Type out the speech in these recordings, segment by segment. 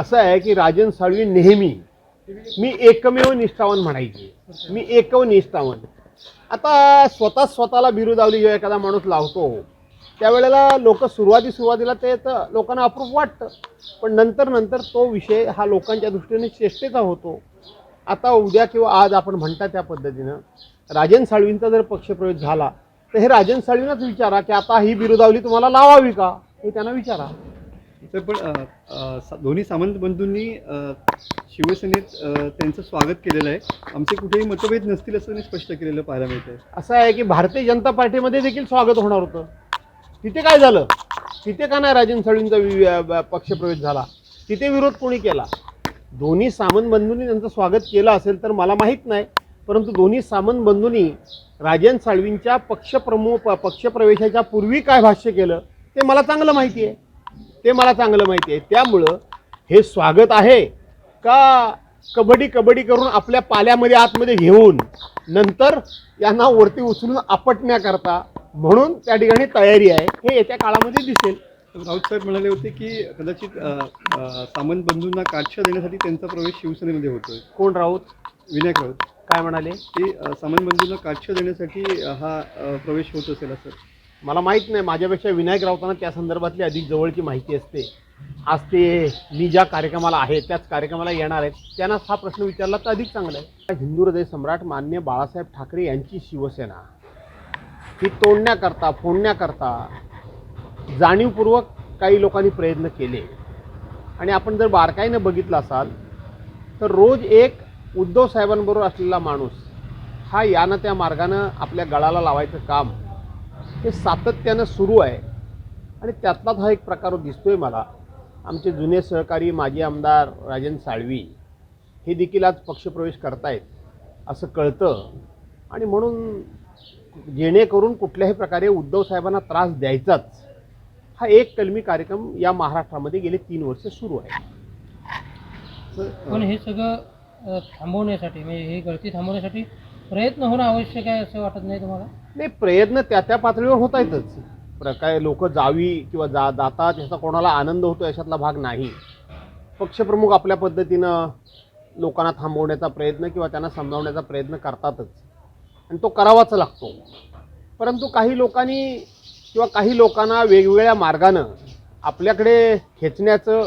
असं आहे की राजन साळवी नेहमी मी एकमेव निष्ठावान म्हणायची. मी एकव निष्ठावान. आता स्वतः स्वतःला बिरुदावली जेव्हा एखादा माणूस लावतो त्यावेळेला लोक सुरुवाती सुरुवातीला ते तर लोकांना अप्रूप वाटतं. पण नंतर नंतर तो विषय हा लोकांच्या दृष्टीने चेष्टेचा होतो. आता उद्या किंवा आज आपण म्हणता त्या पद्धतीनं राजन साळवींचा जर पक्षप्रवेश झाला तर हे राजन साळवींनाच विचारा की आता ही बिरुदावली तुम्हाला लावावी का? हे त्यांना विचारा. सर पण दोन्ही सामंत बंधूंनी शिवसेनेत त्यांचं स्वागत केलेलं आहे. आमचे कुठेही मतभेद नसतील असं त्यांनी स्पष्ट केलेलं पाहायला मिळतंय. असं आहे की भारतीय जनता पार्टीमध्ये देखील स्वागत होणार होतं. तिथे काय झालं? तिथे का नाही राजन साळवींचा वि- पक्षप्रवेश झाला? तिथे विरोध कोणी केला? दोन्ही सामंत बंधूंनी त्यांचं स्वागत केलं असेल तर मला माहीत नाही परंतु दोन्ही सामंत बंधूंनी राजन साळवींच्या पक्षप्रमुख प- पक्षप्रवेशाच्या पूर्वी काय भाष्य केलं ते मला चांगलं माहिती आहे. ते मला चांगलं माहिती आहे त्यामुळं हे स्वागत आहे का कबड्डी कबड्डी करून आपल्या पाल्यामध्ये आतमध्ये घेऊन नंतर यांना वरती उचलून आपटण्याकरता म्हणून त्या ठिकाणी तयारी आहे. हे येत्या काळामध्ये दिसेल. राऊत साहेब म्हणाले होते की कदाचित सामंत बंधूंना काटछा देण्यासाठी त्यांचा प्रवेश शिवसेनेमध्ये होतोय. कोण राऊत? विनायक राऊत. काय म्हणाले? की सामंत बंधूंना काटछा देण्यासाठी हा प्रवेश होत असेल असं. मला माहीत नाही माझ्यापेक्षा विनायक राऊतांना त्या संदर्भातली अधिक जवळची माहिती असते. आज ते मी ज्या कार्यक्रमाला आहे त्याच कार्यक्रमाला येणार आहेत. त्यांना हा प्रश्न विचारला तर अधिक चांगला आहे. हिंदू हृदय सम्राट मान्य बाळासाहेब ठाकरे यांची शिवसेना. ही तोडण्याकरता फोडण्याकरता जाणीवपूर्वक काही लोकांनी प्रयत्न केले. आणि आपण जर बारकाईनं बघितलं असाल तर रोज एक उद्धव साहेबांबरोबर असलेला माणूस हा यानं त्या मार्गानं आपल्या गळाला लावायचं काम हे सातत्यानं सुरू आहे. आणि त्यातलाच हा एक प्रकार दिसतोय मला. आमचे जुने सहकारी माजी आमदार राजन साळवी हे देखील आज पक्षप्रवेश करतायत असं कळतं. आणि म्हणून जेणेकरून कुठल्याही प्रकारे उद्धव साहेबांना त्रास द्यायचाच हा एक कलमी कार्यक्रम या महाराष्ट्रामध्ये गेले तीन वर्ष सुरू आहे. तर, पण हे सगळं थांबवण्यासाठी म्हणजे ही गळती थांबवण्यासाठी प्रयत्न होणं आवश्यक आहे असं वाटत नाही तुम्हाला? नाही प्रयत्न त्या त्या पातळीवर होत आहेतच. प्र- काय लोक जावी किंवा जा जातात ह्याचा कोणाला आनंद होतो याच्यातला भाग नाही. पक्षप्रमुख आपल्या पद्धतीनं लोकांना थांबवण्याचा प्रयत्न किंवा त्यांना समजावण्याचा प्रयत्न करतातच. आणि तो करावाच लागतो. परंतु काही लोकांनी किंवा काही लोकांना वेगवेगळ्या मार्गानं आपल्याकडे खेचण्याचं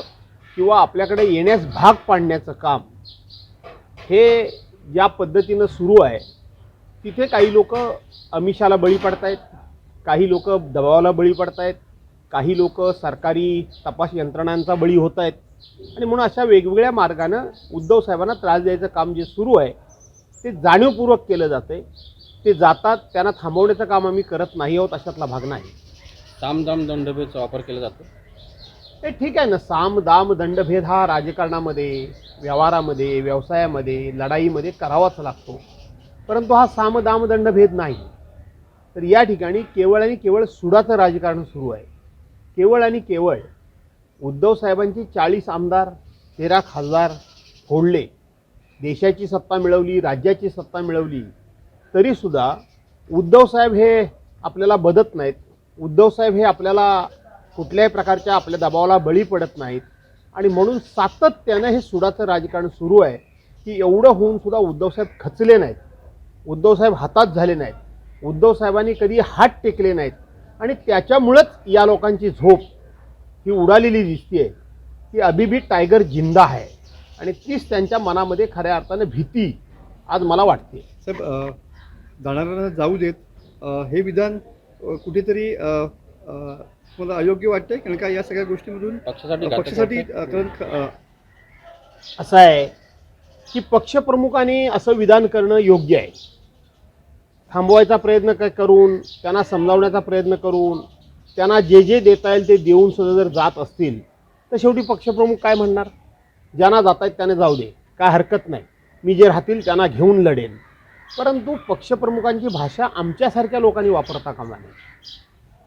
किंवा आपल्याकडे येण्यास भाग पाडण्याचं काम हे ज्या पद्धतीनं सुरू आहे. तिथे काही लोक अमिषाला बळी पडतायत काही लोक दबावाला बळी पडतायत काही लोक सरकारी तपास यंत्रणांचा बळी होत आहेत आणि म्हणून अशा वेगवेगळ्या मार्गानं उद्धव साहेबांना त्रास द्यायचं काम जे सुरू आहे ते जाणीवपूर्वक केलं जाते ते जातात त्यांना थांबवण्याचं काम आम्ही करत नाही आहोत अशातला भाग नाही. सामदाम दंडभेदचा वापर केला जातो. ते ठीक आहे ना साम दाम दंडभेद हा राजकारणामध्ये व्यवहारामध्ये व्यवसायामध्ये लढाईमध्ये करावाच लागतो. परंतु हा साम दाम दंडभेद नाही. तर या ठिकाणी केवळ आणि केवळ सुडाचं राजकारण सुरू आहे. केवळ आणि केवळ उद्धव साहेबांची चाळीस आमदार तेरा खासदार फोडले. देशाची सत्ता मिळवली राज्याची सत्ता मिळवली. तरीसुद्धा उद्धव साहेब हे आपल्याला बदत नाहीत. उद्धव साहेब हे आपल्याला कुठल्याही प्रकारच्या आपल्या दबावाला बळी पडत नाहीत. आणि म्हणून सातत्यानं हे सुडाचं राजकारण सुरू आहे की एवढं होऊन सुद्धा उद्धवसाहेब खचले नाहीत. उद्धवसाहेब हातात झाले नाहीत. उद्धव साहेबांनी कधी हात टेकले नाहीत. आणि त्याच्यामुळंच या लोकांची झोप ही उडालेली दिसते की अभिभी टायगर जिंदा आहे आणि तीच त्यांच्या मनामध्ये खऱ्या अर्थानं भीती आज मला वाटते. साहेब जाणाऱ्यांना जाऊ देत. हे विधान कुठेतरी तुम्हाला अयोग्य वाटतंय? कारण का या सगळ्या गोष्टीमधून पक्षासाठी घातक पक्षासाठी. अ, कारण ख- अ, असं आहे की पक्षप्रमुखांनी असं विधान करणं योग्य आहे. थांबवायचा प्रयत्न क- करून त्यांना समजावण्याचा प्रयत्न करून त्यांना जे जे देता येईल ते देऊन सुद्धा जर जात असतील तर शेवटी पक्षप्रमुख काय म्हणणार? ज्यांना जात आहेत त्याने जाऊ दे. काय हरकत नाही. मी जे राहतील त्यांना घेऊन लढेन. परंतु पक्षप्रमुखांची भाषा आमच्यासारख्या लोकांनी वापरता कामा नये.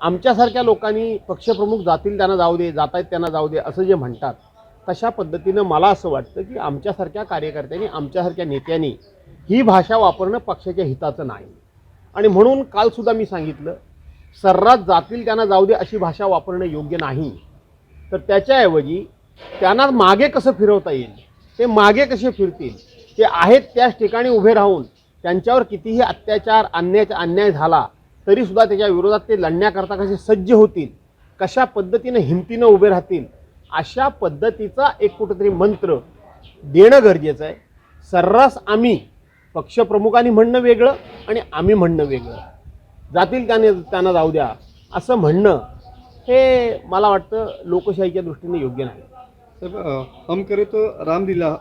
आमच्यासारख्या लोकांनी पक्षप्रमुख जातील त्यांना जाऊ दे जात आहेत त्यांना जाऊ दे असं जे म्हणतात तशा पद्धतीनं मला असं वाटतं की आमच्यासारख्या कार्यकर्त्यांनी आमच्यासारख्या नेत्यांनी ही भाषा वापरणं पक्षाच्या हिताचं नाही. आणि म्हणून कालसुद्धा मी सांगितलं सर्रास जातील त्यांना जाऊ दे अशी भाषा वापरणं योग्य नाही. तर त्याच्याऐवजी त्यांना मागे कसं फिरवता येईल ते मागे कसे फिरतील ते आहेत त्याच ठिकाणी उभे राहून त्यांच्यावर कितीही अत्याचार अन्याय अन्याय झाला तरीसुद्धा त्याच्या विरोधात ते लढण्याकरता कसे सज्ज होतील कशा पद्धतीनं हिमतीनं उभे राहतील अशा पद्धतीचा एक कुठंतरी मंत्र देणं गरजेचं आहे. सर्रास आम्ही पक्षप्रमुखांनी म्हणणं वेगळं आणि आम्ही म्हणणं वेगळं. जातील त्याने त्यांना जाऊ द्या. असं म्हणणं हे मला वाटतं लोकशाहीच्या दृष्टीने योग्य नाही. साहेब हम करे तो रामलीला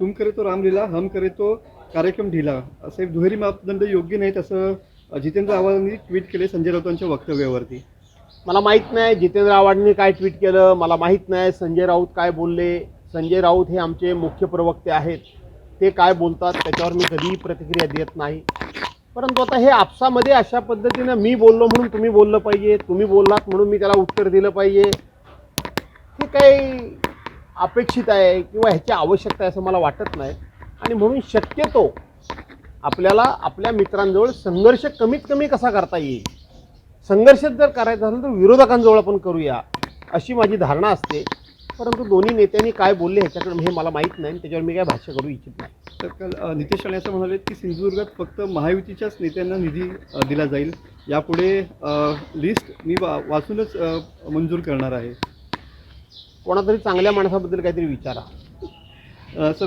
तुम करे तो रामलीला हम करे तो कार्यक्रम ढिला. साहेब दुहेरी मापदंड योग्य नाहीत असं जितेंद्र आव्हाडांनी ट्विट केले संजय राऊतांच्या वक्तव्यावरती. मला माहीत नाही जितेंद्र आव्हाडांनी काय ट्विट केलं मला माहीत नाही संजय राऊत काय बोलले संजय राऊत हे आमचे मुख्य प्रवक्ते आहेत ते काय बोलतात त्याच्यावर मी कधीही प्रतिक्रिया देत नाही. परंतु आता हे आपसामध्ये अशा पद्धतीनं मी बोललो म्हणून तुम्ही बोललं पाहिजे तुम्ही बोललात म्हणून मी त्याला उत्तर दिलं पाहिजे हे काही अपेक्षित आहे किंवा ह्याची आवश्यकता आहे असं मला वाटत नाही. आणि म्हणून शक्यतो आपल्याला आपल्या मित्रांजवळ संघर्ष कमीत कमी कसा करता येईल? संघर्षच जर करायचा असेल तर विरोधकांजवळ आपण करूया अशी माझी धारणा असते. परंतु दोन्ही नेत्यांनी काय बोलले ह्याच्याकडे हे मला माहीत नाही त्याच्यावर मी काय भाष्य करू इच्छित नाही. तर काल नितेश राणे असं म्हणाले की सिंधुदुर्गात फक्त महायुतीच्याच नेत्यांना निधी दिला जाईल. यापुढे लिस्ट मी वा वाचूनच मंजूर करणार आहे. कोणातरी चांगल्या माणसाबद्दल काहीतरी विचारा. सर